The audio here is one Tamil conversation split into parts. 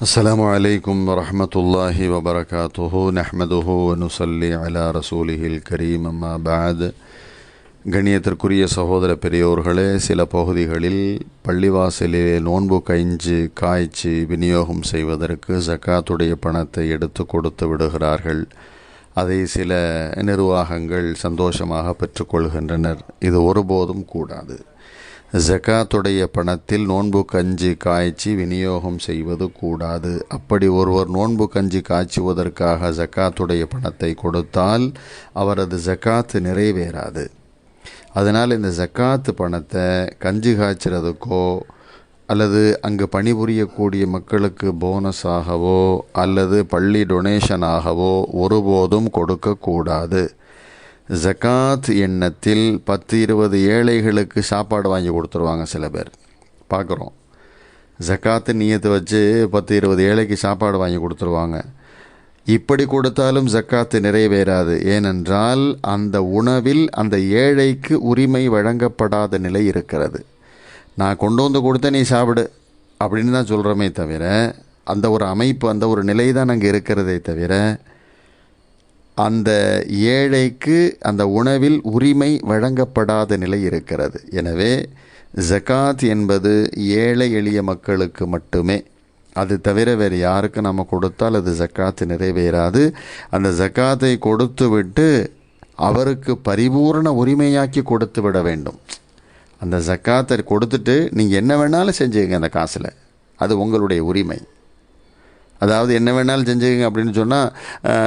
السلام عليكم ورحمة الله وبركاته نحمده ونصلي على رسوله الكريم أما بعد கண்ணியத்திற்குரிய சகோதர பெரியோர்களே சில பகுதிகளில் பள்ளிவாசலிலே நோன்பு கஞ்சி காய்ச்சி விநியோகம் செய்வதற்கு ஜக்காத்துடைய பணத்தை எடுத்து கொடுத்து விடுகிறார்கள் அதை சில நிர்வாகங்கள் சந்தோஷமாக பெற்றுக்கொள்கின்றனர் இது ஒருபோதும் கூடாது ஜக்காத்துடைய பணத்தில் நோன்பு கஞ்சி காய்ச்சி விநியோகம் செய்வது கூடாது. அப்படி ஒருவர் நோன்பு கஞ்சி காய்ச்சுவதற்காக ஜக்காத்துடைய பணத்தை கொடுத்தால் அவரது ஜக்காத்து நிறைவேறாது. அதனால் இந்த ஜக்காத்து பணத்தை கஞ்சி காய்ச்சறதுக்கோ அல்லது அங்கு பணிபுரியக்கூடிய மக்களுக்கு போனஸாகவோ அல்லது பள்ளி டொனேஷனாகவோ ஒருபோதும் கொடுக்கக்கூடாது. ஜக்காத் எண்ணத்தில் பத்து இருபது ஏழைகளுக்கு சாப்பாடு வாங்கி கொடுத்துருவாங்க சில பேர். பார்க்குறோம். ஜக்காத்து நீயத்தை வச்சு பத்து இருபது ஏழைக்கு சாப்பாடு வாங்கி கொடுத்துருவாங்க. இப்படி கொடுத்தாலும் ஜக்காத்து நிறைவேறாது. ஏனென்றால் அந்த உணவில் அந்த ஏழைக்கு உரிமை வழங்கப்படாத நிலை இருக்கிறது. நான் கொண்டு வந்து கொடுத்த நீ சாப்பிடு அப்படின்னு தான் சொல்கிறோமே தவிர அந்த ஒரு அமைப்பு அந்த ஒரு நிலை தான் அங்கே இருக்கிறதே தவிர அந்த ஏழைக்கு அந்த உணவில் உரிமை வழங்கப்படாத நிலை இருக்கிறது. எனவே ஜக்காத் என்பது ஏழை எளிய மக்களுக்கு மட்டுமே. அது தவிர வேறு யாருக்கு நம்ம கொடுத்தால் அது ஜக்காத்து நிறைவேறாது. அந்த ஜக்காத்தை கொடுத்து விட்டு அவருக்கு பரிபூர்ண உரிமையாக்கி கொடுத்து விட வேண்டும். அந்த ஜக்காத்தை கொடுத்துட்டு நீங்கள் என்ன வேணாலும் செஞ்சுங்க அந்த காசில். அது உங்களுடைய உரிமை. அதாவது என்ன வேணாலும் செஞ்சுக்கங்க அப்படின்னு சொன்னால்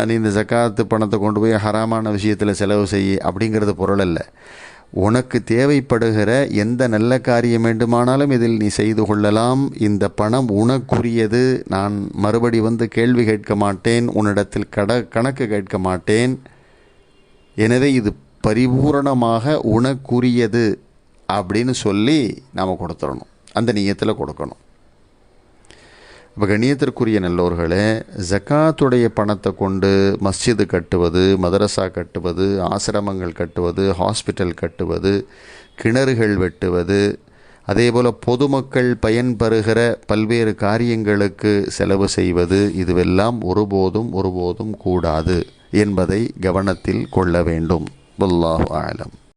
நீ இந்த ஜக்காத்து பணத்தை கொண்டு போய் ஹராமான விஷயத்தில் செலவு செய் அப்படிங்கிறது பொருள் அல்ல. உனக்கு தேவைப்படுகிற எந்த நல்ல காரியம் வேண்டுமானாலும் இதில் நீ செய்து கொள்ளலாம். இந்த பணம் உனக்குரியது. நான் மறுபடி வந்து கேள்வி கேட்க மாட்டேன். உன்னிடத்தில் கட கணக்கு கேட்க மாட்டேன். எனவே இது பரிபூரணமாக உனக்குரியது அப்படின்னு சொல்லி நாம் கொடுத்துடணும். அந்த நீயத்தில் கொடுக்கணும். இப்போ கண்ணியத்திற்குரிய நல்லோர்களே ஜக்காத்துடைய பணத்தை கொண்டு மஸ்ஜிது கட்டுவது மதரசா கட்டுவது ஆசிரமங்கள் கட்டுவது ஹாஸ்பிட்டல் கட்டுவது கிணறுகள் வெட்டுவது அதே போல் பொதுமக்கள் பயன்பெறுகிற பல்வேறு காரியங்களுக்கு செலவு செய்வது இதுவெல்லாம் ஒருபோதும் ஒருபோதும் கூடாது என்பதை கவனத்தில் கொள்ள வேண்டும். வல்லாஹு ஆலம்